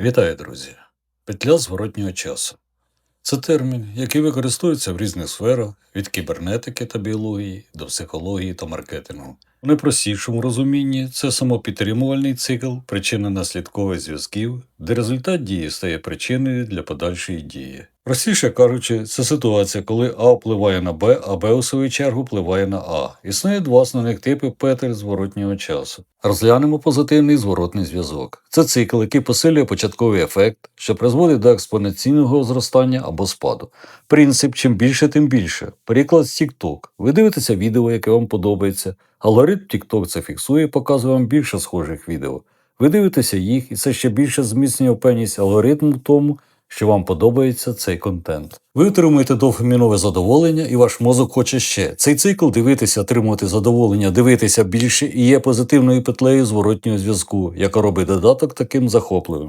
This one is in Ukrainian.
Вітаю, друзі! Петля зворотнього часу. Це термін, який використовується в різних сферах від кібернетики та біології до психології та маркетингу. У найпростішому розумінні це самопідтримувальний цикл причинно-наслідкових зв'язків, де результат дії стає причиною для подальшої дії. Простіше кажучи, це ситуація, коли А впливає на Б, а Б у свою чергу впливає на А. Існує два основних типи петель зворотнього часу. Розглянемо позитивний зворотний зв'язок. Це цикл, який посилює початковий ефект, що призводить до експоненційного зростання або спаду. Принцип чим більше, тим більше. Приклад з TikTok. Ви дивитеся відео, яке вам подобається. Алгоритм TikTok це фіксує показує вам більше схожих відео. Ви дивитеся їх, і це ще більше зміцнює впевненість алгоритму в тому, що вам подобається цей контент. Ви отримуєте дофамінове задоволення, і ваш мозок хоче ще. Цей цикл дивитися, отримувати задоволення, дивитися більше і є позитивною петлею зворотнього зв'язку, яка робить додаток таким захопливим.